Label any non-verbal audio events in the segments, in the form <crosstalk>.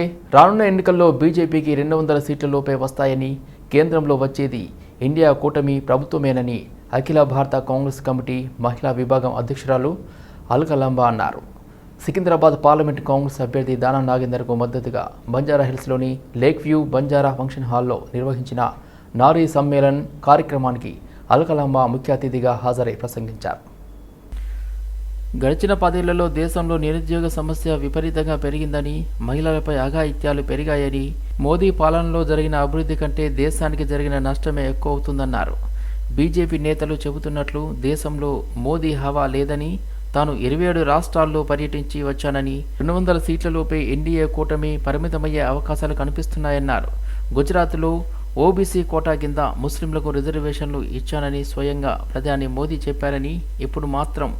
రానున్న ఎన్నికల్లో బీజేపీకి రెండు వందల సీట్ల లోపే వస్తాయని కేంద్రంలో వచ్చేది ఇండియా కూటమి ప్రభుత్వమేనని అఖిల భారత కాంగ్రెస్ కమిటీ మహిళా విభాగం అధ్యక్షురాలు అల్కలంబ అన్నారు. సికింద్రాబాద్ పార్లమెంట్ కాంగ్రెస్ అభ్యర్థి దానా నాగేందర్కు మద్దతుగా బంజారా హిల్స్లోని లేక్ వ్యూ బంజారా ఫంక్షన్ హాల్లో నిర్వహించిన నారీ సమ్మేళన్ కార్యక్రమానికి అల్కలంబ ముఖ్య అతిథిగా హాజరై ప్రసంగించారు. గడిచిన పదేళ్ళలో దేశంలో నిరుద్యోగ సమస్య విపరీతంగా పెరిగిందని మహిళలపై అఘాయిత్యాలు పెరిగాయని మోదీ పాలనలో జరిగిన అభివృద్ధి కంటే దేశానికి జరిగిన నష్టమే ఎక్కువ అవుతుందన్నారు బీజేపీ నేతలు చెబుతున్నట్లు దేశంలో మోదీ హవా లేదని తాను ఇరవై ఏడు రాష్ట్రాల్లో పర్యటించి వచ్చానని రెండు వందల సీట్లలోపే ఎన్డీఏ కూటమి పరిమితమయ్యే అవకాశాలు కనిపిస్తున్నాయన్నారు. గుజరాత్లో ఓబీసీ కోటా కింద ముస్లింలకు రిజర్వేషన్లు ఇచ్చానని స్వయంగా ప్రధాని మోదీ చెప్పారని ఇప్పుడు మాత్రం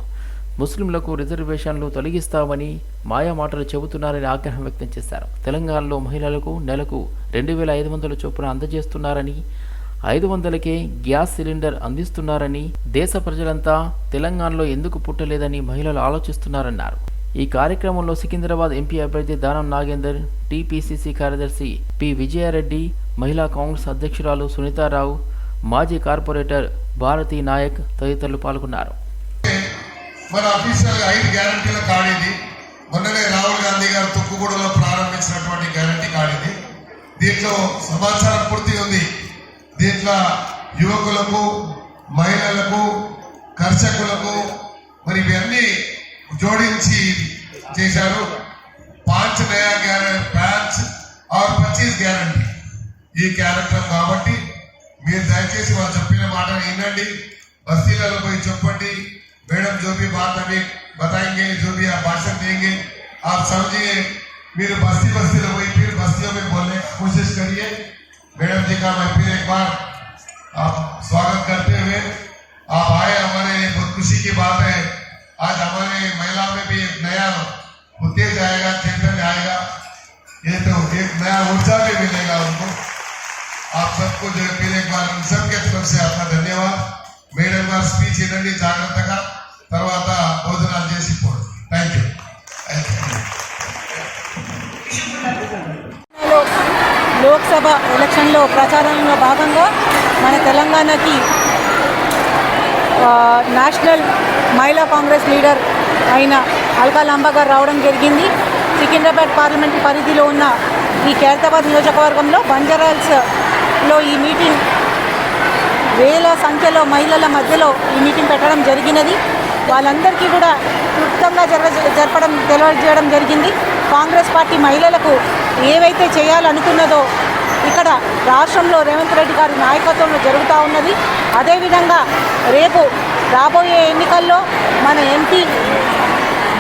ముస్లింలకు రిజర్వేషన్లు తొలగిస్తామని మాయామాటలు చెబుతున్నారని ఆగ్రహం వ్యక్తం చేశారు. తెలంగాణలో మహిళలకు నెలకు రెండు వేల ఐదు వందల చొప్పున అందజేస్తున్నారని ఐదు వందలకే గ్యాస్ సిలిండర్ అందిస్తున్నారని దేశ ప్రజలంతా తెలంగాణలో ఎందుకు పుట్టలేదని మహిళలు ఆలోచిస్తున్నారన్నారు. ఈ కార్యక్రమంలో సికింద్రాబాద్ ఎంపీ అభ్యర్థి దానం నాగేందర్ టీపీసీసీ కార్యదర్శి పి విజయారెడ్డి మహిళా కాంగ్రెస్ అధ్యక్షురాలు సునీతారావు మాజీ కార్పొరేటర్ భారతీ నాయక్ తదితరులు పాల్గొన్నారు. మన అఫీషియల్ ఐదు గ్యారంటీల కార్డు ఇది మొన్ననే రాహుల్ గాంధీ గారు తుక్కుగూడలో ప్రారంభించినటువంటి గ్యారంటీ కార్డు ఇది దీంట్లో సమాచారం పూర్తి ఉంది. దీంట్లో యువకులకు మహిళలకు కర్షకులకు మరి ఇవన్నీ జోడించి చేశారు. పాంచ్ నయా గ్యారంటీ పాంచ్ ఆర్ పచ్చీస్ గ్యారంటీ ఈ క్యారెక్టర్ కాబట్టి మీరు దయచేసి వాళ్ళు చెప్పిన మాట వినండి. బస్తీలలో పోయి చెప్పండి. मैडम, जो भी बात अभी बताएँगे, जो भी आप भाषण देंगे, आप समझिए, मेरे बस्ती बस्ती लोग फिर बस्तियों में बोलने की कोशिश करिए। मैडम जी का मैं फिर एक बार आप स्वागत करते हुए, आप आए, हमारे लिए बहुत खुशी की बात है। आज हमारे महिलाओं में भी एक नया उत्तेज आएगा, चेतन आएगा। ये तो एक नया ऊर्जा भी मिलेगा उनको। आप सबको जो फिर एक बार उन सबके तरफ़ से आपका धन्यवाद। मैडम का स्पीच इन्होंने जागृत का తర్వాత భోజనాలు చేసి థ్యాంక్ యూ లోక్సభ ఎలక్షన్లో ప్రచారంలో భాగంగా మన తెలంగాణకి నేషనల్ మహిళా కాంగ్రెస్ లీడర్ అయిన అల్కా లాంబాగారు రావడం జరిగింది. సికింద్రాబాద్ పార్లమెంట్ పరిధిలో ఉన్న ఈ ఖైరతాబాద్ నియోజకవర్గంలో బంజారాల్స్లో ఈ మీటింగ్ వేల సంఖ్యలో మహిళల మధ్యలో ఈ మీటింగ్ పెట్టడం జరిగినది. వాళ్ళందరికీ కూడా క్లుప్తంగా జరగ జరపడం తెలియజేయడం జరిగింది. కాంగ్రెస్ పార్టీ మహిళలకు ఏవైతే చేయాలనుకున్నదో ఇక్కడ రాష్ట్రంలో రేవంత్ రెడ్డి గారి నాయకత్వంలో జరుగుతూ ఉన్నది. అదేవిధంగా రేపు రాబోయే ఎన్నికల్లో మన ఎంపీ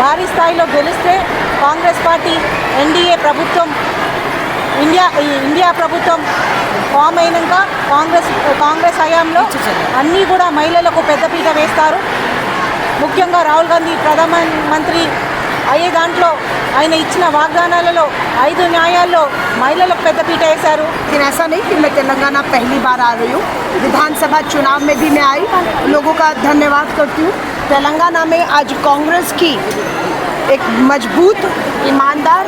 భారీ స్థాయిలో గెలిస్తే కాంగ్రెస్ పార్టీ ఎన్డీఏ ప్రభుత్వం ఇండియా ఈ ఇండియా ప్రభుత్వం ఫామ్ అయినాక కాంగ్రెస్ కాంగ్రెస్ హయాంలో అన్నీ కూడా మహిళలకు పెద్దపీట వేస్తారు ముఖ్యంగా రాహుల్ గాంధీ ప్రధానమంత్రి అయ్యే దాంట్లో ఆయన ఇచ్చిన వాగ్దానాలలో ఐదు న్యాయాల్లో మహిళలకు పెద్దపీట వేశారు लेकिन ऐसा नहीं कि मैं तेलंगाना पहली बार आ रही हूँ विधानसभा चुनाव में भी मैं आई लोगों का धन्यवाद करती हूँ तेलंगाना में आज कांग्रेस की एक मज़बूत, ईमानदार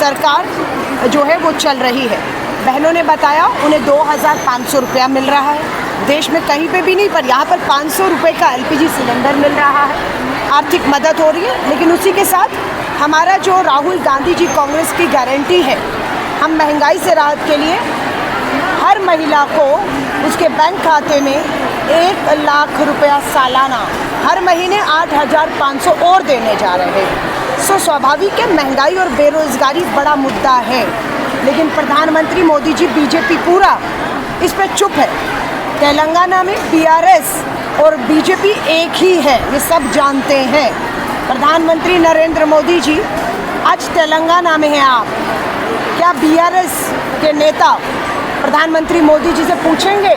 सरकार जो है वो चल रही है। बहनों ने बताया, उन्हें दो हज़ार पाँच सौ रुपया मिल रहा है। देश में कहीं पे भी नहीं, पर यहाँ पर पाँच सौ रुपये का एलपीजी सिलेंडर मिल रहा है। आर्थिक मदद हो रही है, लेकिन उसी के साथ हमारा जो राहुल गांधी जी कांग्रेस की गारंटी है, हम महँगाई से राहत के लिए हर महिला को उसके बैंक खाते में एक लाख रुपया सालाना हर महीने आठ हज़ार पाँच सौ और देने जा रहे हैं। सो स्वाभाविक है, महँगाई और बेरोजगारी बड़ा मुद्दा है। लेकिन प्रधानमंत्री मोदी जी, बीजेपी पूरा इस पर चुप है। तेलंगाना में बीआरएस और बीजेपी एक ही है, ये सब जानते हैं। प्रधानमंत्री नरेंद्र मोदी जी, आज तेलंगाना में हैं आप। क्या बीआरएस के नेता प्रधानमंत्री मोदी जी से पूछेंगे,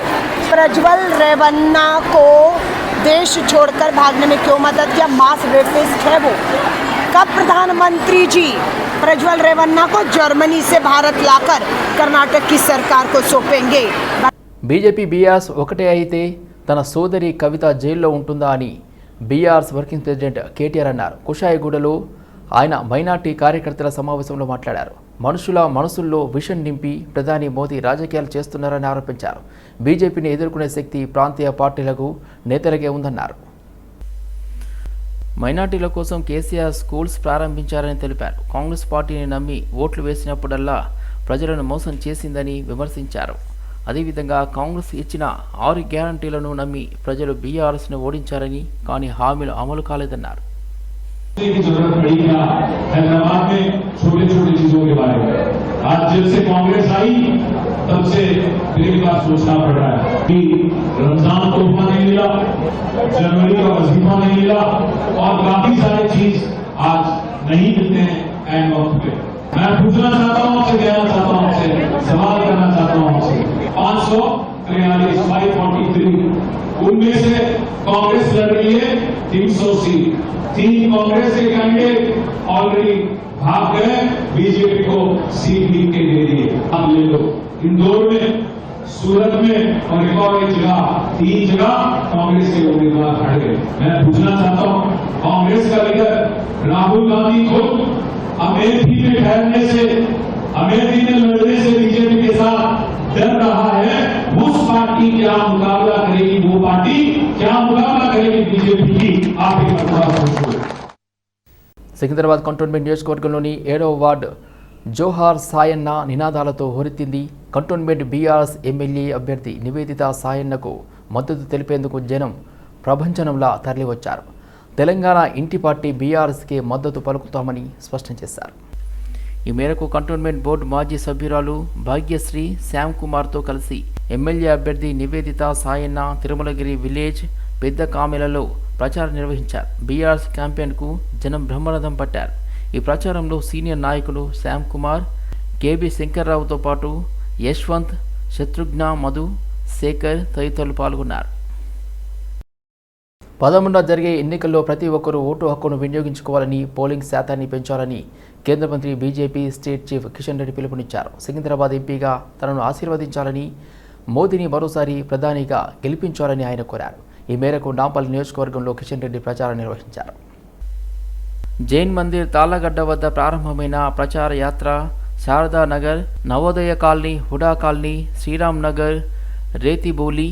प्रज्वल रेवन्ना को देश छोड़कर भागने में क्यों मदद किया मास रेपिस्ट है वो? कब प्रधानमंत्री जी प्रज्वल रेवन्ना को जर्मनी से भारत लाकर कर्नाटक की सरकार को सौंपेंगे బీజేపీ బీఆర్స్ ఒకటే అయితే తన సోదరి కవిత జైల్లో ఉంటుందా అని బీఆర్స్ వర్కింగ్ ప్రెసిడెంట్ కేటీఆర్ అన్నారు కుషాయిగూడలో ఆయన మైనార్టీ కార్యకర్తల సమావేశంలో మాట్లాడారు మనుషుల మనసుల్లో విషం నింపి ప్రధాని మోదీ రాజకీయాలు చేస్తున్నారని ఆరోపించారు బీజేపీని ఎదుర్కొనే శక్తి ప్రాంతీయ పార్టీలకు నేతలకే ఉందన్నారు మైనార్టీల కోసం కేసీఆర్ స్కూల్స్ ప్రారంభించారని తెలిపారు కాంగ్రెస్ పార్టీని నమ్మి ఓట్లు వేసినప్పుడల్లా ప్రజలను మోసం చేసిందని విమర్శించారు అదేవిధంగా కాంగ్రెస్ ఇచ్చిన ఆరు గ్యారంటీలను నమ్మి ప్రజలు బీఆర్ఎస్ను ఓడించారని కానీ హామీలు అమలు కాలేదన్నారు की जरूरत पड़ी क्या हैदराबाद में छोटे छोटे चीजों के बारे में आज जब से कांग्रेस आई तब से मेरी बात सोचना पड़ रहा है कि रमज़ान तोहफा नहीं मिला, जनवरी का वजीफा नहीं मिला और काफ़ी सारे चीज़ आज नहीं मिलते हैं एंड वक्त पे मैं पूछना चाहता हूँ आपसे, कहना चाहता हूँ आपसे, सवाल करना चाहता हूँ आपसे। पाँच सौ तिरयालीस फाइव फोर्टी थ्री उनमें से कांग्रेस लड़ रही है, तीन सौ सीट। तीन कांग्रेस के कैंडिडेट ऑलरेडी भाग गए, बीजेपी को सीट लिख के दे दिए ले लो। इंदौर में सूरत में और एक और एक जगह तीन जगह कांग्रेस के उम्मीदवार खड़ गए मैं पूछना चाहता हूं कांग्रेस का लीडर राहुल गांधी खुद अमेठी में ठहरने से अमेठी में लड़ने से बीजेपी के साथ डर रहा है उस पार्टी क्या मुकाबला करेगी वो पार्टी क्या मुकाबला करेगी बीजेपी की आप एक बार थोड़ा सोचो సికింద్రాబాద్ కంటోన్మెంట్ నియోజకవర్గంలోని ఏడవ వార్డు జోహార్ సాయన్న నినాదాలతో హోరెత్తింది. కంటోన్మెంట్ బీఆర్ఎస్ ఎమ్మెల్యే అభ్యర్థి నివేదిత సాయన్నకు మద్దతు తెలిపేందుకు జనం ప్రభంజనంలా తరలివచ్చారు. తెలంగాణ ఇంటి పార్టీ బీఆర్ఎస్కే మద్దతు పలుకుతామని స్పష్టం చేశారు. ఈ మేరకు కంటోన్మెంట్ బోర్డు మాజీ సభ్యురాలు భాగ్యశ్రీ శ్యామ్ కుమార్తో కలిసి ఎమ్మెల్యే అభ్యర్థి నివేదిత సాయన్న తిరుమలగిరి విలేజ్ పెద్ద కామెలలో ప్రచారం నిర్వహించారు. బీఆర్ఎస్ క్యాంపెయిన్కు జనం బ్రహ్మరథం పట్టారు. ఈ ప్రచారంలో సీనియర్ నాయకులు శ్యామ్ కుమార్ కేబి శంకర్రావుతో పాటు యశ్వంత్ శత్రుఘ్న మధు శేఖర్ తదితరులు పాల్గొన్నారు. పదమూడున జరిగే ఎన్నికల్లో ప్రతి ఒక్కరూ ఓటు హక్కును వినియోగించుకోవాలని పోలింగ్ శాతాన్ని పెంచాలని కేంద్ర మంత్రి BJP state chief Kishan Reddy పిలుపునిచ్చారు. సికింద్రాబాద్ ఎంపీగా తనను ఆశీర్వదించాలని మోదీని మరోసారి ప్రధానిగా గెలిపించాలని ఆయన కోరారు. ఈ మేరకు నాంపల్లి నియోజకవర్గంలో కిషన్ రెడ్డి ప్రచారం నిర్వహించారు. జైన్ మందిర్ తాళ్ళగడ్డ వద్ద ప్రారంభమైన ప్రచార యాత్ర Sharada Nagar Navodaya colony HUDA colony Sriram Nagar Rethibowli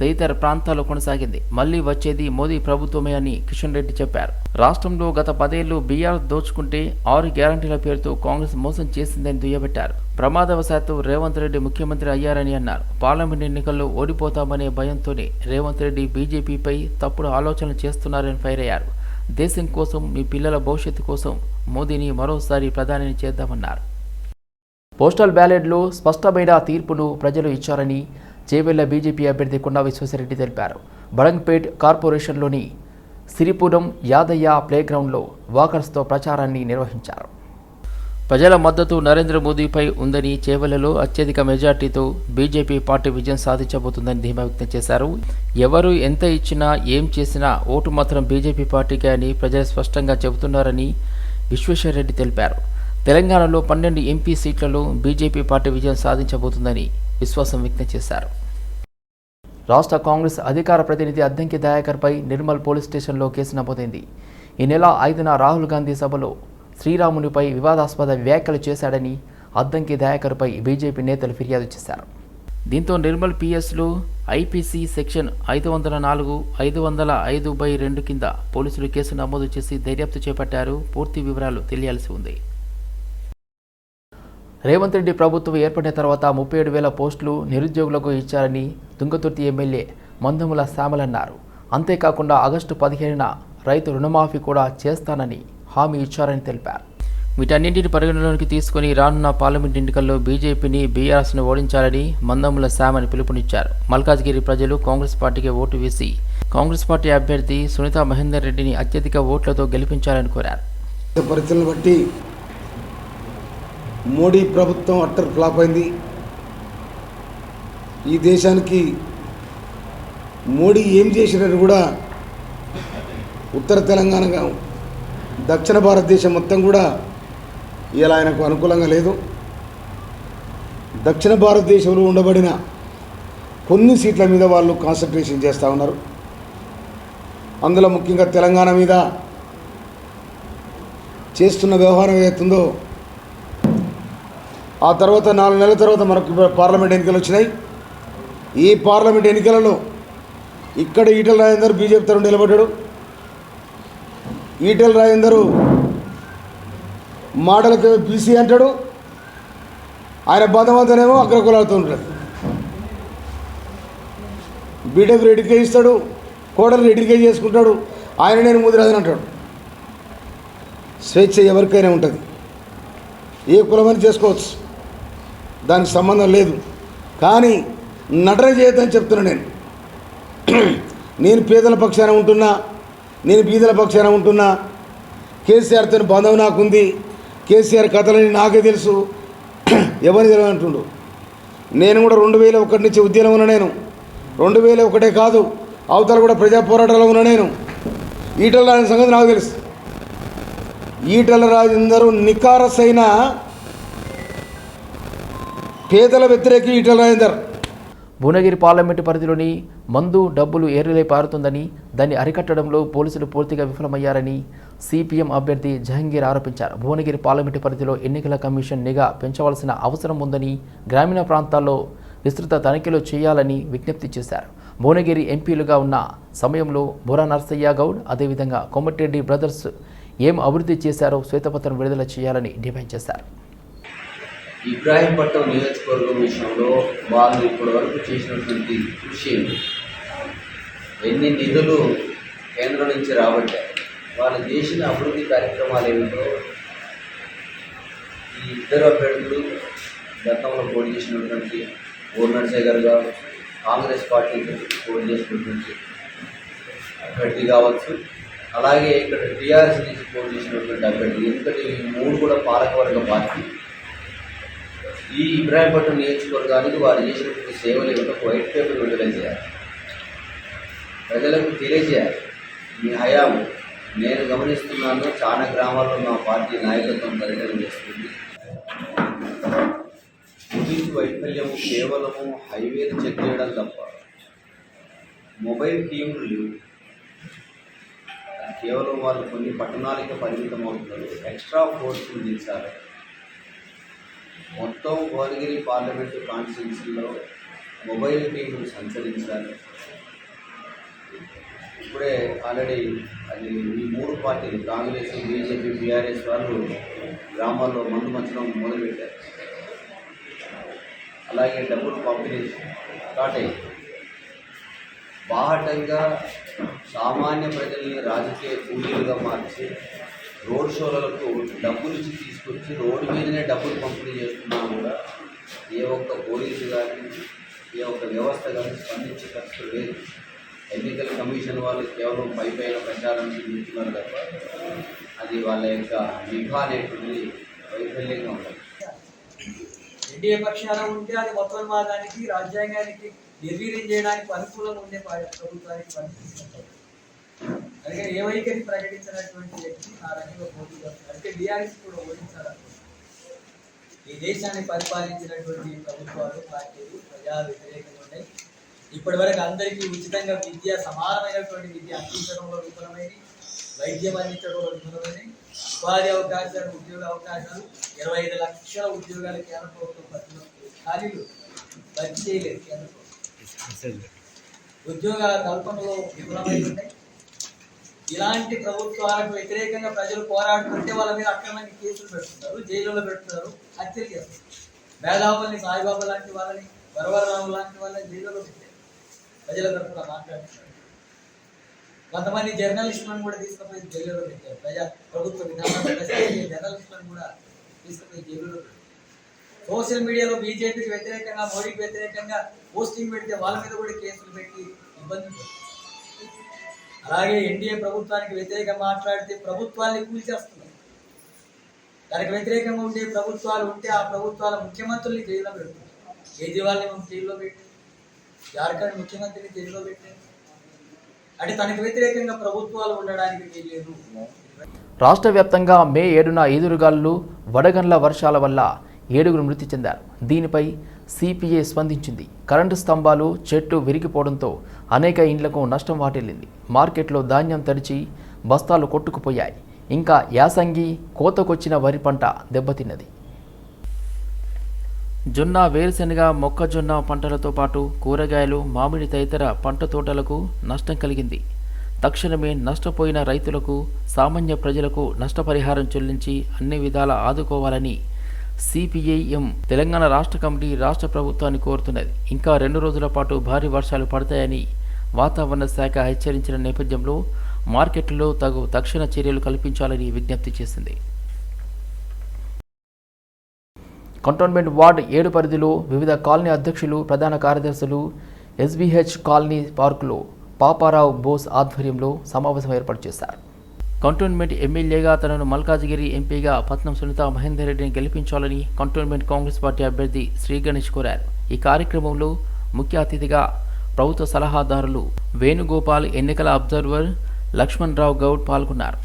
తదితర ప్రాంతాల్లో కొనసాగింది. మళ్ళీ వచ్చేది మోదీ ప్రభుత్వమే అని కిషన్ రెడ్డి చెప్పారు. రాష్ట్రంలో గత పదేళ్ళు బీఆర్ దోచుకుంటే ఆరు గ్యారంటీల పేరుతో కాంగ్రెస్ మోసం చేసిందని దుయ్యబట్టారు. ప్రమాదవశాత్తు రేవంత్ రెడ్డి ముఖ్యమంత్రి అయ్యారని అన్నారు. పార్లమెంట్ ఎన్నికల్లో ఓడిపోతామనే భయంతోనే రేవంత్ రెడ్డి బీజేపీపై తప్పుడు ఆలోచనలు చేస్తున్నారని ఫైర్ అయ్యారు. దేశం కోసం మీ పిల్లల భవిష్యత్తు కోసం మోదీని మరోసారి ప్రధానిని చేద్దామన్నారు. పోస్టల్ బ్యాలెట్లో స్పష్టమైన తీర్పును ప్రజలు ఇచ్చారని చేవెళ్ళ బీజేపీ అభ్యర్థి కొండా విశ్వేశ్వరరెడ్డి తెలిపారు. బడంగ్పేట్ కార్పొరేషన్లోని సిరిపురం యాదయ్య ప్లేగ్రౌండ్లో వాకర్స్తో ప్రచారాన్ని నిర్వహించారు. ప్రజల మద్దతు నరేంద్ర మోదీపై ఉందని చేవలలో అత్యధిక మెజార్టీతో బీజేపీ పార్టీ విజయం సాధించబోతుందని ధీమా వ్యక్తం చేశారు. ఎవరు ఎంత ఇచ్చినా ఏం చేసినా ఓటు మాత్రం బీజేపీ పార్టీకే అని ప్రజలు స్పష్టంగా చెబుతున్నారని విశ్వేశ్వరరెడ్డి తెలిపారు. తెలంగాణలో పన్నెండు ఎంపీ సీట్లలో బీజేపీ పార్టీ విజయం సాధించబోతుందని విశ్వాసం వ్యక్తం చేశారు. రాష్ట్ర కాంగ్రెస్ అధికార ప్రతినిధి అద్దంకి దయాకర్పై నిర్మల్ పోలీస్ స్టేషన్లో కేసు నమోదైంది. ఈ నెల ఐదున రాహుల్ గాంధీ సభలో శ్రీరామునిపై వివాదాస్పద వ్యాఖ్యలు చేశాడని అద్దంకి దయాకర్పై బీజేపీ నేతలు ఫిర్యాదు చేశారు. దీంతో నిర్మల్ పిఎస్లు ఐపీసీ సెక్షన్ ఐదు వందల నాలుగు ఐదు వందల ఐదు బై రెండు కింద పోలీసులు కేసు నమోదు చేసి దర్యాప్తు చేపట్టారు. పూర్తి వివరాలు తెలియాల్సి ఉంది. రేవంత్ రెడ్డి ప్రభుత్వం ఏర్పడిన తర్వాత ముప్పై ఏడు వేల పోస్టులు నిరుద్యోగులకు ఇచ్చారని దుంగతుర్తి ఎమ్మెల్యే మందముల శ్యామలన్నారు. అంతేకాకుండా ఆగస్టు పదిహేనున రైతు రుణమాఫీ కూడా చేస్తానని హామీ ఇచ్చారని తెలిపారు. వీటన్నింటిని పరిగణలోకి తీసుకుని రానున్న పార్లమెంట్ ఎన్నికల్లో బీజేపీని బీఆర్ఎస్ను ఓడించాలని మందముల శామని పిలుపునిచ్చారు. మల్కాజ్గిరి ప్రజలు కాంగ్రెస్ పార్టీకి ఓటు వేసి కాంగ్రెస్ పార్టీ అభ్యర్థి సునీత మహేందర్ రెడ్డిని అత్యధిక ఓట్లతో గెలిపించాలని కోరారు. పరిస్థితులను బట్టి మోడీ ప్రభుత్వం అట్టర్ ఫ్లాప్ అయింది. ఈ దేశానికి మోడీ ఏం చేసినని కూడా ఉత్తర తెలంగాణ దక్షిణ భారతదేశం మొత్తం కూడా ఇలా ఆయనకు అనుకూలంగా లేదు. దక్షిణ భారతదేశంలో ఉండబడిన కొన్ని సీట్ల మీద వాళ్ళు కాన్సన్ట్రేషన్ చేస్తూ ఉన్నారు. అందులో ముఖ్యంగా తెలంగాణ మీద చేస్తున్న వ్యవహారం ఏదైతుందో ఆ తర్వాత నాలుగు నెలల తర్వాత మనకు పార్లమెంట్ ఎన్నికలు వచ్చినాయి. ఈ పార్లమెంట్ ఎన్నికలలో ఇక్కడ ఈటల రాజేందర్ బీజేపీ తరఫున నిలబడ్డాడు. ఈటలు రాజేందరు మాటలకు బీసీ అంటాడు. ఆయన బంధమంతనేమో అగ్రకులాలతో ఉంటాడు బీటెక్ రెడ్డికే ఇస్తాడు కోడలు రెడ్డికే చేసుకుంటాడు ఆయన నేను ముదిరాదని అంటాడు. స్వేచ్ఛ ఎవరికైనా ఉంటుంది. ఏ కులమని చేసుకోవచ్చు. దానికి సంబంధం లేదు. కానీ నటన చేయొద్దని చెప్తున్నా నేను. నేను పేదల పక్షాన ఉంటున్నా. నేను బీదల పక్షాన ఉంటున్నా. కేసీఆర్తో బంధం నాకుంది. కేసీఆర్ కథలని నాకే తెలుసు. <clears throat> ఎవరిని తెలియదు అంటుండు. నేను కూడా రెండు వేల ఒకటి నుంచి ఉద్యమం ఉన్న నేను. రెండు వేల ఒకటే కాదు అవతల కూడా ప్రజా పోరాటాలు ఉన్న నేను. ఈటల రాజు సంగతి నాకు తెలుసు. ఈటల రాజేందరూ నికారసైన పేదల వ్యతిరేకి ఈటల రాజేందర్ భువనగిరి పార్లమెంటు పరిధిలోని మందు డబ్బులు ఏరులై పారుతుందని దాన్ని అరికట్టడంలో పోలీసులు పూర్తిగా విఫలమయ్యారని సిపిఎం అభ్యర్థి జహంగీర్ ఆరోపించారు. భువనగిరి పార్లమెంటు పరిధిలో ఎన్నికల కమిషన్ నిఘా పెంచవలసిన అవసరం ఉందని గ్రామీణ ప్రాంతాల్లో విస్తృత తనిఖీలు చేయాలని విజ్ఞప్తి చేశారు. భువనగిరి ఎంపీలుగా ఉన్న సమయంలో బురా నర్సయ్య గౌడ్ అదేవిధంగా కొమటిరెడ్డి బ్రదర్స్ ఏం అభివృద్ధి చేశారో శ్వేతపత్రం విడుదల చేయాలని డిమాండ్ చేశారు. ఇబ్రాహీంపట్నం నియోజకవర్గం విషయంలో వాళ్ళు ఇప్పటి వరకు చేసినటువంటి కృషి ఎన్ని నిధులు కేంద్రం నుంచి రాబట్టారు వాళ్ళు చేసిన అభివృద్ధి కార్యక్రమాలు ఏమిటో ఈ ఇద్దరు అభ్యర్థులు గతంలో పోటీ చేసినటువంటి ఓర్నర్ గారు కాంగ్రెస్ పార్టీకి పోటీ చేసినటువంటి అభ్యర్థి కావచ్చు అలాగే ఇక్కడ టీఆర్ఎస్ నుంచి పోటీ చేసినటువంటి అభ్యర్థి ఎందుకంటే ఈ మూడు కూడా పాలకవర్గ పార్టీ. ఈ ఇబ్రాహీంపట్నం నియోజకవర్గానికి వారు చేసినటువంటి సేవలు ఏమిటో వైట్ పేపర్ విడుదల చేయాలి. ప్రజలకు తెలియజేయాలి. మీ హయాము నేను గమనిస్తున్నాను చాలా గ్రామాల్లో మా పార్టీ నాయకత్వం పరిగణన చేస్తుంది. పోలీసు వైఫల్యము కేవలము హైవేలు చెక్ చేయడం తప్ప మొబైల్ టీంలు లేవు. కేవలం వాళ్ళు కొన్ని పట్టణాలకే పరిమితం అవుతున్నారు. ఎక్స్ట్రా ఫోర్సులు దించాలి మొత్తం భువనగిరి పార్లమెంటు కాన్స్టిట్యున్సీలో మొబైల్ టీంలు సంచరించాలి. ఇప్పుడే ఆల్రెడీ అది ఈ మూడు పార్టీలు కాంగ్రెస్ బీజేపీ బీఆర్ఎస్ వాళ్ళు గ్రామాల్లో మందు మంచడం మొదలుపెట్టారు. అలాగే డబ్బులు పంపిణీ స్టార్ట్ అయ్యింది బాహటంగా సామాన్య ప్రజల్ని రాజకీయ కూలీలుగా మార్చి రోడ్ షోలకు డబ్బులు ఇచ్చి తీసుకొచ్చి రోడ్డు మీదనే డబ్బులు పంపిణీ చేస్తున్నా కూడా ఏ ఒక్క పోలీసు కానీ ఏ ఒక్క వ్యవస్థ కానీ స్పందించే పరిస్థితి లేదు. ఎన్నికల కమిషన్ వాళ్ళు కేవలం పై పైన ప్రచారం చూస్తున్నారు తప్ప అది వాళ్ళ యొక్క నిఘా అనేటువంటిది వైఫల్యంగా ఉంటుంది ఎన్డీఏ పక్షాన ఉంటే అది మొత్తంవాదానికి రాజ్యాంగానికి నిర్వీర్యం చేయడానికి అనుకూలంగా ఉండే ప్రభుత్వానికి పనిచేస్తుంటారు అలాగే ఏ వైఖరి ప్రకటించినటువంటి వ్యక్తి ఆ రంగంలో పోటీ అంటే బీఆర్ఎస్ కూడా ఓడించాలనుకుంటున్నారు ఈ దేశాన్ని పరిపాలించినటువంటి ప్రభుత్వాలు పార్టీలు ప్రజా వ్యతిరేకంగా ఉన్నాయి. ఇప్పటి వరకు అందరికీ ఉచితంగా విద్య సమానమైనటువంటి విద్య అందించడంలో విఫలమైంది. వైద్యం అందించడంలో విఫలమైంది. ఉపాధి అవకాశాలు ఉద్యోగ అవకాశాలు ఇరవై ఐదు లక్షల ఉద్యోగాలు కేంద్ర ప్రభుత్వం భర్తీ ఖాళీలు భర్తీ చేయలేదు కేంద్ర ప్రభుత్వం. ఉద్యోగ కల్పనలో విఫలమై ఉన్నాయి ఇలాంటి ప్రభుత్వాలకు వ్యతిరేకంగా ప్రజలు పోరాడుతుంటే వాళ్ళ మీద అక్రమాన్ని కేసులు పెడుతున్నారు జైలులో పెడుతున్నారు హత్యలు చేస్తున్నారు. మేధావుల్ని సాయిబాబా లాంటి వాళ్ళని వరవరరావు లాంటి వాళ్ళని జైలులో పెట్టారు. ప్రజల తరఫున మాట్లాడుతున్నాడు. కొంతమంది జర్నలిస్టులను కూడా తీసుకుపోయి జైలులో పెట్టారు. ప్రజా ప్రభుత్వ విధానాన్ని జర్నలిస్టులను కూడా తీసుకుపోయి జైలులో పెట్టారు. సోషల్ మీడియాలో బీజేపీకి వ్యతిరేకంగా మోడీకి వ్యతిరేకంగా పోస్టింగ్ పెడితే వాళ్ళ మీద కూడా కేసులు పెట్టి ఇబ్బంది అలాగే ఎన్డీఏ ప్రభుత్వానికి వ్యతిరేకంగా మాట్లాడితే ప్రభుత్వాన్ని కూల్చేస్తున్నారు. దానికి వ్యతిరేకంగా ఉండే ప్రభుత్వాలు ఉంటే ఆ ప్రభుత్వాల ముఖ్యమంత్రుల్ని జైల్లో పెడుతున్నారు. కేజ్రీవాల్ని మనం జైల్లో పెట్టి జార్ఖండ్ ముఖ్యమంత్రిని జైల్లో పెట్టారు అంటే తనకు వ్యతిరేకంగా ప్రభుత్వాలు ఉండడానికి వీల్లేదు. రాష్ట్ర వ్యాప్తంగా మే ఏడున ఈదురుగాలు వడగండ్ల వర్షాల వల్ల ఏడుగురు మృతి చెందారు. దీనిపై సిపిఐ స్పందించింది. కరెంటు స్తంభాలు చెట్టు విరిగిపోవడంతో అనేక ఇండ్లకు నష్టం వాటిల్లింది. మార్కెట్లో ధాన్యం తడిచి బస్తాలు కొట్టుకుపోయాయి. ఇంకా యాసంగి కోతకొచ్చిన వరి పంట దెబ్బతిన్నది. జొన్న వేరుశెనగ మొక్కజొన్న పంటలతో పాటు కూరగాయలు మామిడి తదితర పంట తోటలకు నష్టం కలిగింది. తక్షణమే నష్టపోయిన రైతులకు సామాన్య ప్రజలకు నష్టపరిహారం చెల్లించి అన్ని విధాలా ఆదుకోవాలని సిపిఐఎం తెలంగాణ రాష్ట్ర కమిటీ రాష్ట్ర ప్రభుత్వాన్ని కోరుతున్నది. ఇంకా రెండు రోజుల పాటు భారీ వర్షాలు పడతాయని వాతావరణ శాఖ హెచ్చరించిన నేపథ్యంలో మార్కెట్లో తగు తక్షణ చర్యలు కల్పించాలని విజ్ఞప్తి చేసింది. కంటోన్మెంట్ వార్డ్ ఏడు పరిధిలో వివిధ కాలనీ అధ్యక్షులు ప్రధాన కార్యదర్శులు ఎస్బీహెచ్ కాలనీ పార్కులో పాపారావు బోస్ ఆధ్వర్యంలో సమావేశం ఏర్పాటు చేశారు. కంటోన్మెంట్ ఎమ్మెల్యేగా తనను మల్కాజిగిరి ఎంపీగా పట్నం సునీత మహేందర్ రెడ్డిని గెలిపించాలని కంటోన్మెంట్ కాంగ్రెస్ పార్టీ అభ్యర్థి శ్రీ గణేష్ కోరారు. ఈ కార్యక్రమంలో ముఖ్య అతిథిగా ప్రభుత్వ సలహాదారులు వేణుగోపాల్ ఎన్నికల అబ్జర్వర్ లక్ష్మణ్ రావు గౌడ్ పాల్గొన్నారు.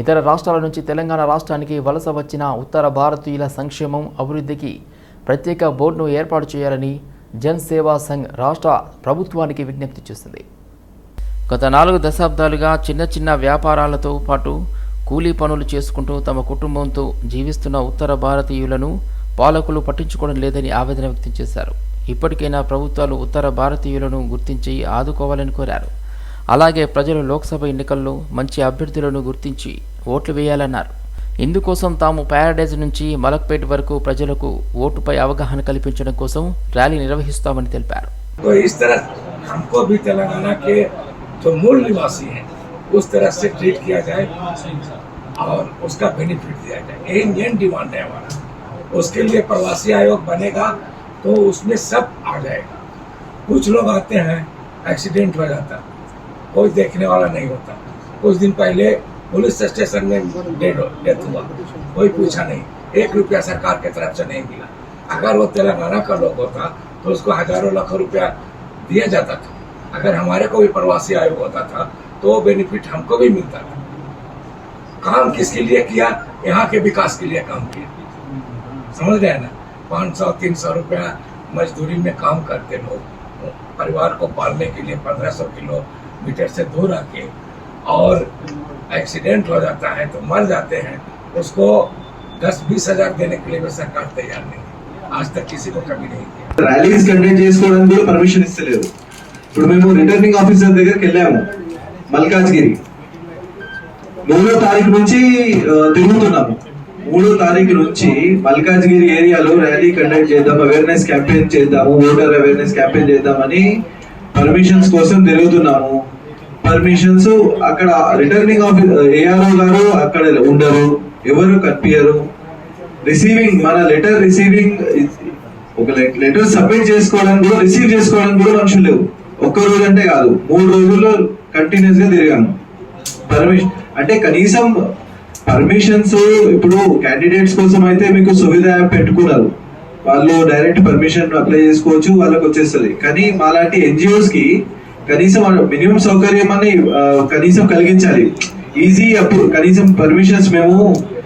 ఇతర రాష్ట్రాల నుంచి తెలంగాణ రాష్ట్రానికి వలస వచ్చిన ఉత్తర భారతీయుల సంక్షేమం అభివృద్ధికి ప్రత్యేక బోర్డును ఏర్పాటు చేయాలని జన్ సేవా సంఘ్ రాష్ట్ర ప్రభుత్వానికి విజ్ఞప్తి చేసింది. గత నాలుగు దశాబ్దాలుగా చిన్న చిన్న వ్యాపారాలతో పాటు కూలీ పనులు చేసుకుంటూ తమ కుటుంబంతో జీవిస్తున్న ఉత్తర భారతీయులను పాలకులు పట్టించుకోవడం లేదని ఆవేదన వ్యక్తం చేశారు. ఇప్పటికైనా ప్రభుత్వాలు ఉత్తర భారతీయులను గుర్తించి ఆదుకోవాలని కోరారు. అలాగే ప్రజలు లోక్సభ ఎన్నికల్లో మంచి అభ్యర్థులను గుర్తించి ఓట్లు వేయాలన్నారు ఇందుకోసం తాము ప్యారడైజ్ నుంచి మలక్పేట్ వరకు ప్రజలకు ఓటుపై అవగాహన కల్పించడం కోసం ర్యాలీ నిర్వహిస్తామని తెలిపారు तो इस तरह हमको भी तेलंगाना के जो मूल निवासी हैं उस तरह से ट्रीट किया जाए और उसका बेनिफिट दिया जाए यही मेन डिमांड है हमारा उसके लिए प्रवासी आयोग बनेगा तो उसमें सब आ जाएगा कुछ लोग आते हैं एक्सीडेंट हो जाता कोई देखने वाला नहीं होता। कुछ दिन पहले पुलिस स्टेशन में डेथ हुआ। कोई पूछा नहीं। एक रुपया सरकार की तरफ़ से नहीं मिला। अगर वो तेलंगाना का लोग होता तो उसको हज़ारों लाखों रुपया दिया जाता था। अगर हमारे को भी प्रवासी आयोग होता था तो बेनिफिट हमको भी मिलता था। काम किसके लिए किया? यहाँ के विकास के लिए काम किया। समझ रहे हैं ना? पाँच सौ, तीन सौ रुपया मजदूरी में काम करते लोग, परिवार को पालने के लिए पंद्रह सौ किलोमीटर से दूर आके और एक्सीडेंट हो जाता है तो मर जाते हैं उसको दस बीस हजार देने के लिए भी सरकार तैयार नहीं है आज तक किसी को कभी नहीं किया ర్యాలీస్ కండక్ట్ చేసుకోవడానికి కూడా పర్మిషన్ ఇస్తలేదు ఇప్పుడు మేము రిటర్నింగ్ ఆఫీసర్ దగ్గరికి వెళ్ళాము మల్కాజ్గిరి మూడో తారీఖు నుంచి ఆ, తిరుగుతున్నాము మూడో తారీఖు నుంచి మల్కాజ్గిరి ఏరియాలో ర్యాలీ కండక్ట్ చేద్దాం అవేర్నెస్ క్యాంపెయిన్ చేద్దాము ఓటర్ అవేర్నెస్ క్యాంపెయిన్ చేద్దామని పర్మిషన్స్ కోసం తిరుగుతున్నాము పర్మిషన్స్. అక్కడ రిటర్నింగ్ ఆఫీస్ ఏఆర్ఓ గారు అక్కడ ఉండరు. ఎవరు కనిపించరు రిసీవింగ్ మన లెటర్ రిసీవింగ్ ఒక లెటర్ సబ్మిట్ చేసుకోవడానికి కూడా రిసీవ్ చేసుకోవడానికి కూడా మనుషులు లేవు. ఒక్క రోజు అంటే కాదు. మూడు రోజుల్లో కంటిన్యూస్గా తిరిగాను పర్మిషన్ అంటే కనీసం పర్మిషన్స్ ఇప్పుడు క్యాండిడేట్స్ కోసం అయితే మీకు సువిధ యాప్ పెట్టుకున్నారు. వాళ్ళు డైరెక్ట్ పర్మిషన్ అప్లై చేసుకోవచ్చు వాళ్ళకి వచ్చేస్తుంది. కానీ మాలాంటి ఎన్జిఓస్కి కనీసం మినిమం సౌకర్యం అని కనీసం కలిగించాలి. ఈజీ అప్పుడు కనీసం పర్మిషన్స్ మేము